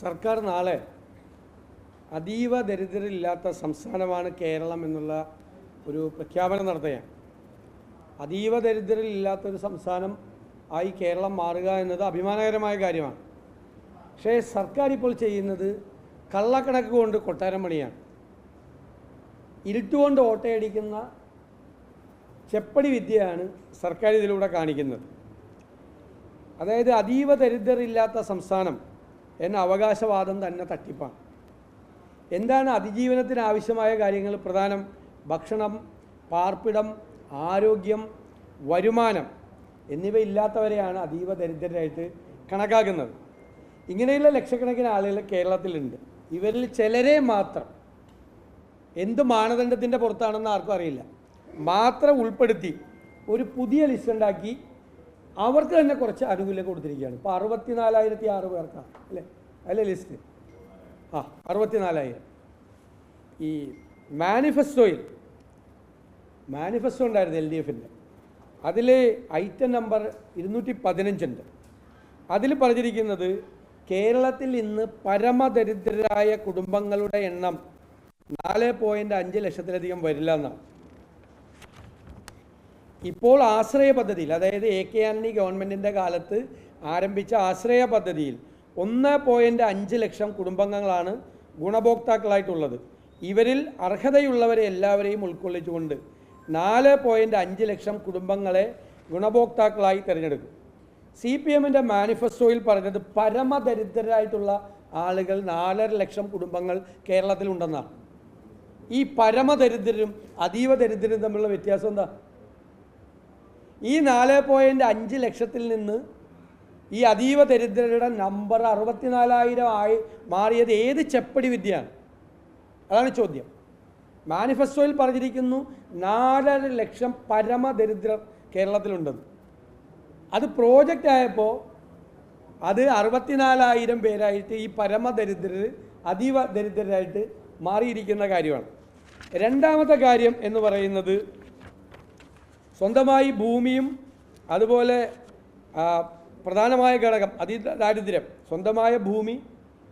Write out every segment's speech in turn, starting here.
സർക്കാർ നാളെ അതീവ ദരിദ്രരില്ലാത്ത സംസ്ഥാനമാണ് കേരളം എന്നുള്ള ഒരു പ്രഖ്യാപനം നടത്തുകയാണ്. അതീവ ദരിദ്രരില്ലാത്ത ഒരു സംസ്ഥാനം ആയി കേരളം മാറുക എന്നത് അഭിമാനകരമായ കാര്യമാണ്. പക്ഷേ സർക്കാർ ഇപ്പോൾ ചെയ്യുന്നത് കള്ളക്കണക്ക് കൊണ്ട് കൊട്ടാരം പണിയാണ്. ഇരുട്ടുകൊണ്ട് ഓട്ടയടിക്കുന്ന ചെപ്പടി വിദ്യയാണ് സർക്കാർ ഇതിലൂടെ കാണിക്കുന്നത്. അതായത് അതീവ ദരിദ്രരില്ലാത്ത സംസ്ഥാനം എന്ന അവകാശവാദം തന്നെ തട്ടിപ്പാണ്. എന്താണ് അതിജീവനത്തിന് ആവശ്യമായ കാര്യങ്ങൾ? പ്രധാനം ഭക്ഷണം പാർപ്പിടം ആരോഗ്യം വരുമാനം എന്നിവയില്ലാത്തവരെയാണ് അതീവ ദരിദ്രരായിട്ട് കണക്കാക്കുന്നത്. ഇങ്ങനെയുള്ള ലക്ഷക്കണക്കിന് ആളുകൾ കേരളത്തിലുണ്ട്. ഇവരിൽ ചിലരെ മാത്രം എന്ത് മാനദണ്ഡത്തിന്റെ പുറത്താണെന്ന് ആർക്കും അറിയില്ല. മാത്രം ഉൾപ്പെടുത്തി ഒരു പുതിയ ലിസ്റ്റ് ഉണ്ടാക്കി അവർക്ക് തന്നെ കുറച്ച് ആനുകൂല്യം കൊടുത്തിരിക്കുകയാണ്. ഇപ്പോൾ അറുപത്തിനാലായിരത്തി ആറ് പേർക്കാണ് അല്ലേ? അല്ലേ ലിസ്റ്റ്? ആ അറുപത്തിനാലായിരം. ഈ മാനിഫെസ്റ്റോയിൽ മാനിഫെസ്റ്റോ ഉണ്ടായിരുന്നു എൽ ഡി എഫിന്റെ. അതിൽ ഐറ്റം നമ്പർ ഇരുന്നൂറ്റി പതിനഞ്ചുണ്ട് അതിൽ പറഞ്ഞിരിക്കുന്നത് കേരളത്തിൽ ഇന്ന് പരമദരിദ്രരായ കുടുംബങ്ങളുടെ എണ്ണം നാല് പോയിന്റ് അഞ്ച് ലക്ഷത്തിലധികം വരില്ല എന്നാണ്. ഇപ്പോൾ ആശ്രയ പദ്ധതിയിൽ അതായത് എ കെ ആന്റണി ഗവൺമെന്റിന്റെ കാലത്ത് ആരംഭിച്ച ആശ്രയ പദ്ധതിയിൽ ഒന്ന് പോയിന്റ് അഞ്ച് ലക്ഷം കുടുംബാംഗങ്ങളാണ് ഗുണഭോക്താക്കളായിട്ടുള്ളത്. ഇവരിൽ അർഹതയുള്ളവരെ എല്ലാവരെയും ഉൾക്കൊള്ളിച്ചുകൊണ്ട് നാല് പോയിന്റ് അഞ്ച് ലക്ഷം കുടുംബങ്ങളെ ഗുണഭോക്താക്കളായി തിരഞ്ഞെടുക്കും. സി പി എമ്മിന്റെ മാനിഫെസ്റ്റോയിൽ പറഞ്ഞത് പരമദരിദ്രരായിട്ടുള്ള ആളുകൾ നാലര ലക്ഷം കുടുംബങ്ങൾ കേരളത്തിലുണ്ടെന്നാണ്. ഈ പരമദരിദ്രരും അതീവ ദരിദ്രരും തമ്മിലുള്ള വ്യത്യാസം എന്താ? ഈ നാല് പോയിന്റ് അഞ്ച് ലക്ഷത്തിൽ നിന്ന് ഈ അതീവ ദരിദ്രരുടെ നമ്പർ അറുപത്തിനാലായിരം ആയി മാറിയത് ഏത് ചെപ്പടി വിദ്യയാണ്? അതാണ് ചോദ്യം. മാനിഫെസ്റ്റോയിൽ പറഞ്ഞിരിക്കുന്നു നാലര ലക്ഷം പരമദരിദ്രർ കേരളത്തിലുണ്ടെന്ന്. അത് പ്രോജക്റ്റ് ആയപ്പോൾ അത് അറുപത്തിനാലായിരം പേരായിട്ട് ഈ പരമദരിദ്രർ അതീവ ദരിദ്രരായിട്ട് മാറിയിരിക്കുന്ന കാര്യമാണ്. രണ്ടാമത്തെ കാര്യം എന്ന് പറയുന്നത് സ്വന്തമായി ഭൂമിയും അതുപോലെ പ്രധാനമായ ഘടകം അതി ദാരിദ്ര്യം സ്വന്തമായ ഭൂമി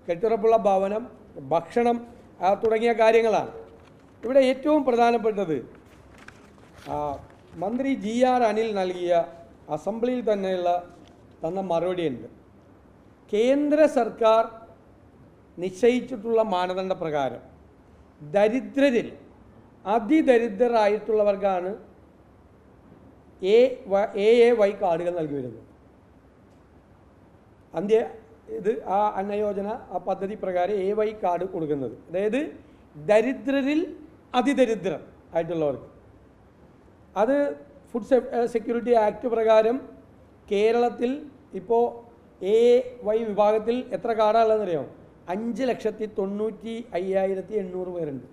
കെട്ടുറപ്പുള്ള ഭവനം ഭക്ഷണം തുടങ്ങിയ കാര്യങ്ങളാണ്. ഇവിടെ ഏറ്റവും പ്രധാനപ്പെട്ടത് മന്ത്രി ജി ആർ അനിൽ നൽകിയ അസംബ്ലിയിൽ തന്നെയുള്ള തന്ന മറുപടിയുണ്ട് കേന്ദ്ര സർക്കാർ നിശ്ചയിച്ചിട്ടുള്ള മാനദണ്ഡ പ്രകാരം ദരിദ്രരിൽ അതിദരിദ്രരായിട്ടുള്ളവർക്കാണ് എ എ എ വൈ കാർഡുകൾ നൽകി വരുന്നു. അന്ത്യ ഇത് ആ അന്നയോജന ആ പദ്ധതി പ്രകാരം എ വൈ കാർഡ് കൊടുക്കുന്നത്. അതായത് ദരിദ്രരിൽ അതിദരിദ്രർ ആയിട്ടുള്ളവർക്ക്. അത് ഫുഡ് സെക്യൂരിറ്റി ആക്ട് പ്രകാരം കേരളത്തിൽ ഇപ്പോൾ എ വൈ വിഭാഗത്തിൽ എത്ര കാർഡാണുള്ളതെന്നറിയാമോ അഞ്ച് ലക്ഷത്തി തൊണ്ണൂറ്റി അയ്യായിരത്തി എണ്ണൂറ് പേരുണ്ട്.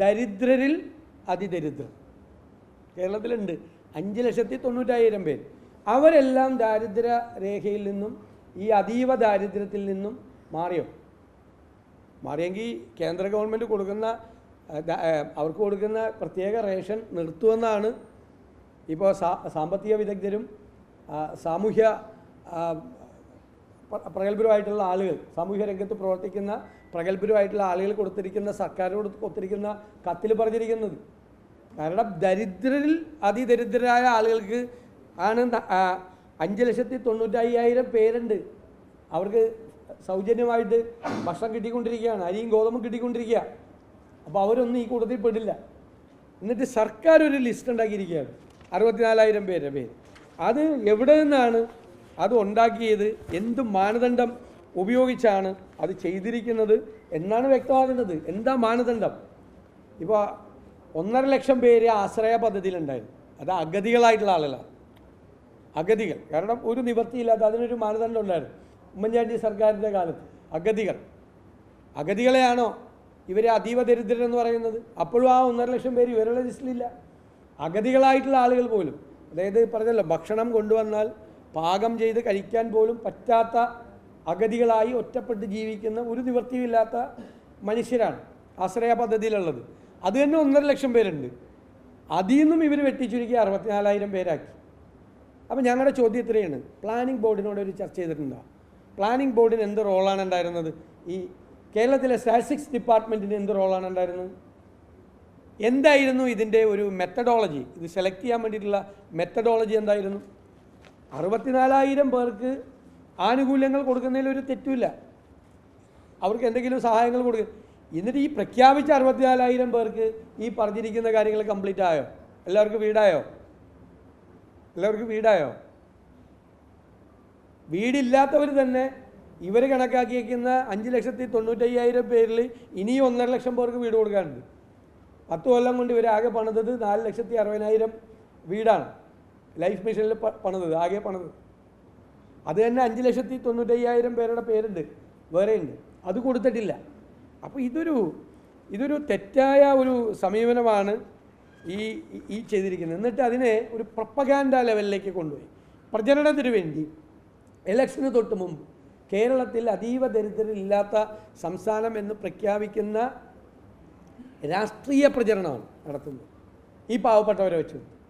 ദരിദ്രരിൽ അതിദരിദ്രർ കേരളത്തിലുണ്ട്. അഞ്ച് ലക്ഷത്തി തൊണ്ണൂറ്റായിരം പേര് അവരെല്ലാം ദാരിദ്ര്യ രേഖയിൽ നിന്നും ഈ അതീവ ദാരിദ്ര്യത്തിൽ നിന്നും മാറിയോ? മാറിയെങ്കിൽ കേന്ദ്ര ഗവൺമെന്റ് കൊടുക്കുന്ന അവർക്ക് കൊടുക്കുന്ന പ്രത്യേക റേഷൻ നിർത്തുമെന്നാണ് ഇപ്പോൾ സാമ്പത്തിക വിദഗ്ധരും സാമൂഹ്യ പ്രഗത്ഭരുമായിട്ടുള്ള ആളുകൾ സാമൂഹ്യ രംഗത്ത് പ്രവർത്തിക്കുന്ന പ്രഗത്ഭരുമായിട്ടുള്ള ആളുകൾ കൊടുത്തിരിക്കുന്ന സർക്കാരോട് കൊടുത്തിരിക്കുന്ന കത്തിൽ പറഞ്ഞിരിക്കുന്നത് കാരണം ദരിദ്രരിൽ അതിദരിദ്രരായ ആളുകൾക്ക് ആണ് അഞ്ച് ലക്ഷത്തി തൊണ്ണൂറ്റയ്യായിരം പേരുണ്ട്. അവർക്ക് സൗജന്യമായിട്ട് ഭക്ഷണം കിട്ടിക്കൊണ്ടിരിക്കുകയാണ്. അരിയും ഗോതമ്പും കിട്ടിക്കൊണ്ടിരിക്കുക. അപ്പോൾ അവരൊന്നും ഈ കൂട്ടത്തിൽ പെടില്ല. എന്നിട്ട് സർക്കാർ ഒരു ലിസ്റ്റ് ഉണ്ടാക്കിയിരിക്കുകയാണ്. അറുപത്തിനാലായിരം പേരുടെ പേര്. അത് എവിടെ നിന്നാണ് അത് ഉണ്ടാക്കിയത്? എന്ത് മാനദണ്ഡം ഉപയോഗിച്ചാണ് അത് ചെയ്തിരിക്കുന്നത്? എന്നാണ് വ്യക്തമാകുന്നത്. എന്താ മാനദണ്ഡം? ഇപ്പോൾ ഒന്നര ലക്ഷം പേര് ആശ്രയ പദ്ധതിയിലുണ്ടായിരുന്നു. അത് അഗതികളായിട്ടുള്ള ആളുകളാണ്. അഗതികൾ. കാരണം ഒരു നിവൃത്തിയില്ലാത്ത അതിനൊരു മാനദണ്ഡം ഉണ്ടായിരുന്നു. ഉമ്മൻചാണ്ടി സർക്കാരിന്റെ കാലത്ത്. അഗതികൾ. അഗതികളെയാണോ ഇവരെ അതീവ ദരിദ്രരെന്ന് പറയുന്നത്? അപ്പോഴും ആ ഒന്നര ലക്ഷം പേര് ഇവരുടെ ലിസ്റ്റിലില്ല അഗതികളായിട്ടുള്ള ആളുകൾ പോലും. അതായത് പറഞ്ഞല്ലോ ഭക്ഷണം കൊണ്ടുവന്നാൽ പാകം ചെയ്ത് കഴിക്കാൻ പോലും പറ്റാത്ത അഗതികളായി ഒറ്റപ്പെട്ട് ജീവിക്കുന്ന ഒരു നിവൃത്തിയുമില്ലാത്ത മനുഷ്യരാണ് ആശ്രയ പദ്ധതിയിലുള്ളത്. അത് തന്നെ ഒന്നര ലക്ഷം പേരുണ്ട്. അതിൽ നിന്നും ഇവർ വെട്ടിച്ചുരുക്കി അറുപത്തിനാലായിരം പേരാക്കി. അപ്പോൾ ഞങ്ങളുടെ ചോദ്യം ഇത്രയാണ്. പ്ലാനിംഗ് ബോർഡിനോട് ഒരു ചർച്ച ചെയ്തിട്ടുണ്ടോ? പ്ലാനിംഗ് ബോർഡിന് എന്ത് റോളാണ് ഉണ്ടായിരുന്നത്? ഈ കേരളത്തിലെ സ്റ്റാറ്റിസ്റ്റിക്സ് ഡിപ്പാർട്ട്മെന്റിന് എന്ത് റോളാണ് ഉണ്ടായിരുന്നത്? എന്തായിരുന്നു ഇതിന്റെ ഒരു മെത്തഡോളജി ഇത് സെലക്ട് ചെയ്യാൻ വേണ്ടിയിട്ടുള്ള മെത്തഡോളജി എന്തായിരുന്നു? അറുപത്തിനാലായിരം പേർക്ക് ആനുകൂല്യങ്ങൾ കൊടുക്കുന്നതിൽ ഒരു തെറ്റുമില്ല. അവർക്ക് എന്തെങ്കിലും സഹായങ്ങൾ കൊടുക്കുക എന്നിട്ട് ഈ പ്രഖ്യാപിച്ച അറുപത്തിനാലായിരം പേർക്ക് ഈ പറഞ്ഞിരിക്കുന്ന കാര്യങ്ങൾ കംപ്ലീറ്റ് ആയോ? എല്ലാവർക്കും വീടായോ? എല്ലാവർക്കും വീടായോ? വീടില്ലാത്തവർ തന്നെ ഇവർ കണക്കാക്കിയിരിക്കുന്ന അഞ്ച് ലക്ഷത്തി തൊണ്ണൂറ്റയ്യായിരം പേരിൽ ഇനി ഒന്നര ലക്ഷം പേർക്ക് വീട് കൊടുക്കാനുണ്ട്. പത്ത് കൊല്ലം കൊണ്ട് ഇവർ ആകെ പണിതത് നാല് ലക്ഷത്തി അറുപതിനായിരം വീടാണ്. ലൈഫ് മിഷനിൽ പണിതത് ആകെ പണിതത്. അത് തന്നെ അഞ്ച് ലക്ഷത്തി തൊണ്ണൂറ്റയ്യായിരം പേരുടെ പേരുണ്ട്. വേറെയുണ്ട്. അത് കൊടുത്തിട്ടില്ല. അപ്പോൾ ഇതൊരു ഇതൊരു തെറ്റായ ഒരു സമീപനമാണ് ഈ ഈ- ചെയ്തിരിക്കുന്നത്. എന്നിട്ട് അതിനെ ഒരു പ്രപ്പഗാൻഡ ലെവലിലേക്ക് കൊണ്ടുപോയി. പ്രചരണത്തിന് വേണ്ടി ഇലക്ഷന് തൊട്ട് മുമ്പ് കേരളത്തിൽ അതീവ ദരിദ്രരില്ലാത്ത സംസ്ഥാനം എന്ന് പ്രഖ്യാപിക്കുന്ന രാഷ്ട്രീയ പ്രചരണമാണ് നടത്തുന്നത്. ഈ പാവപ്പെട്ടവരെ വെച്ചുകൊണ്ട്